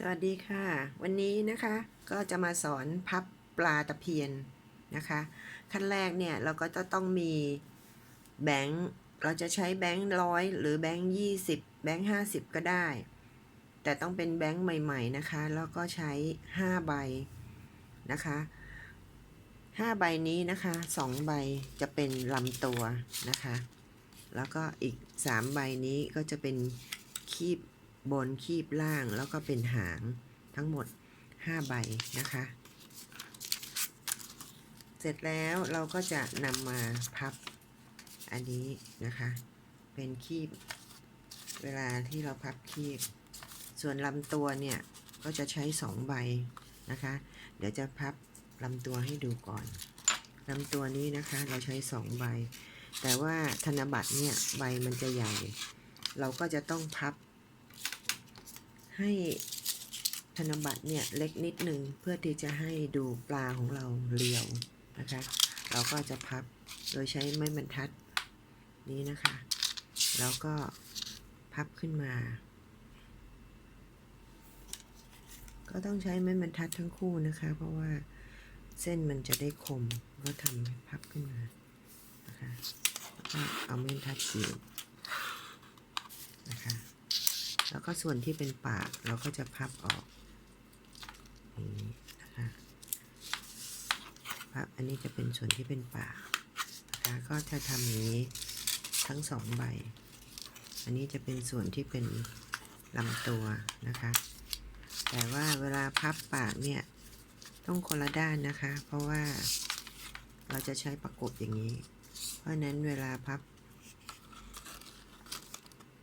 สวัสดีค่ะ วันนี้นะคะก็จะมาสอนพับปลาตะเพียนนะคะ ขั้นแรกเนี่ยเราก็จะต้องมีแบงค์เราจะใช้แบงค์ร้อยหรือแบงค์ยี่สิบแบงค์ห้าสิบก็ได้ แต่ต้องเป็นแบงค์ใหม่ๆนะคะ แล้วก็ใช้ห้าใบนะคะห้าใบนี้นะคะสองใบจะเป็นลำตัวนะคะ แล้วก็อีกสามใบนี้ก็จะเป็นคีบ บนคีบล่างแล้วก็เป็นหางทั้งหมด 5 ใบนะคะ เสร็จแล้วเราก็จะนำมาพับอันนี้นะคะ เป็นคีบ เวลาที่เราพับคีบ ส่วนลำตัวเนี่ยก็จะใช้ 2 ใบนะคะ เดี๋ยวจะพับลำตัวให้ดูก่อนลำตัวนี้นะคะเราใช้ 2 ใบ แต่ว่าธนบัตรเนี่ยใบมันจะใหญ่ เราก็จะต้องพับ ให้ธนบัตรเนี่ยเล็กนิดนึงเพื่อที่จะให้ดูปลาของเราเรียวนะคะ เราก็จะพับโดยใช้ไม้บรรทัดนี้นะคะ แล้วก็พับขึ้นมา ก็ต้องใช้ไม้บรรทัดทั้งคู่นะคะ เพราะว่าเส้นมันจะได้คมก็ทำพับขึ้นมานะคะแล้วก็เอาไม้บรรทัดขีดนะคะ แล้วก็ส่วนที่เป็นปากเราก็จะพับออกนี้นะคะพับอันนี้จะเป็นส่วนที่เป็นปากนะคะก็จะทำอย่างนี้ทั้งสองใบ อันนี้จะเป็นส่วนที่เป็นลำตัวนะคะ แต่ว่าเวลาพับปากเนี่ยต้องคนละด้านนะคะ เพราะว่าเราจะใช้ประกบอย่างนี้ เพราะนั้นเวลาพับ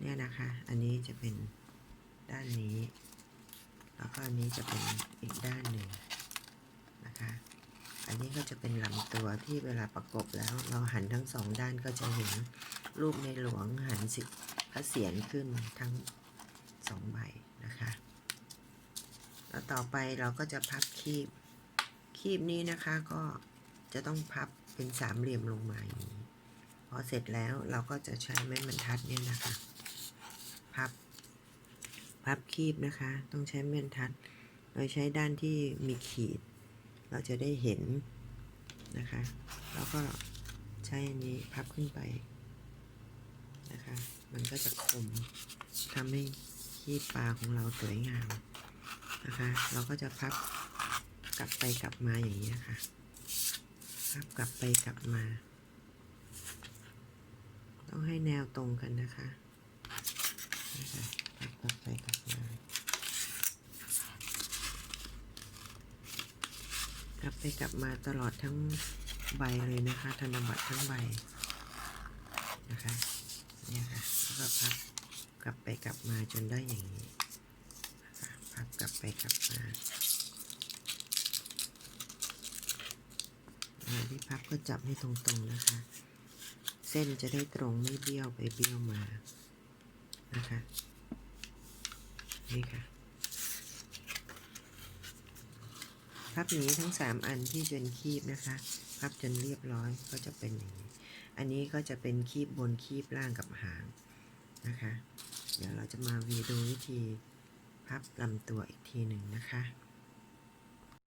เนี่ยนะคะ อันนี้จะเป็น ด้านนี้ แล้วก็อันนี้จะเป็นอีกด้านหนึ่งนะคะ อันนี้ก็จะเป็นลำตัวที่เวลาประกบแล้วเราหันทั้งสองด้านก็จะเห็นรูปในหลวงหันสิพระเศียรขึ้นทั้งสองใบนะคะ แล้วต่อไปเราก็จะพับคีบ คีบนี้นะคะก็จะต้องพับเป็นสามเหลี่ยมลงมาอย่างนี้พอเสร็จแล้วเราก็จะใช้ไม้บรรทัดเนี่ยนะคะ พับ พับคีบนะคะ ต้องใช้ไม้บรรทัดโดยใช้ด้านที่มีขีด เราจะได้เห็นนะคะ แล้วก็ใช้อันนี้พับขึ้นไปนะคะ มันก็จะคมทำให้คีบปลาของเราสวยงามนะคะ เราก็จะพับกลับไปกลับมาอย่างนี้ค่ะพับกลับไปกลับมา ต้องให้แนวตรงกันนะคะพับกลับไปกลับมา กลับ ไปกลับมาตลอดทั้งใบเลยนะคะ ธนบัตรทั้งใบนะคะเนี่ยค่ะแล้วก็พับกลับไปกลับมาจนได้อย่างนี้นะคะพับกลับไปกลับมาที่พับก็จับให้ตรงๆนะคะ เส้นจะได้ตรงไม่เบี้ยวไปเบี้ยวมานะคะนี่ค่ะ พับอย่างนี้ทั้ง 3 อันที่เป็นคีบนะคะ พับจนเรียบร้อยก็จะเป็นอย่างนี้ อันนี้ก็จะเป็นคีบบนคีบล่างกับหางนะคะ เดี๋ยวเราจะมาวีดูวิธีพับลำตัวอีกทีหนึ่งนะคะ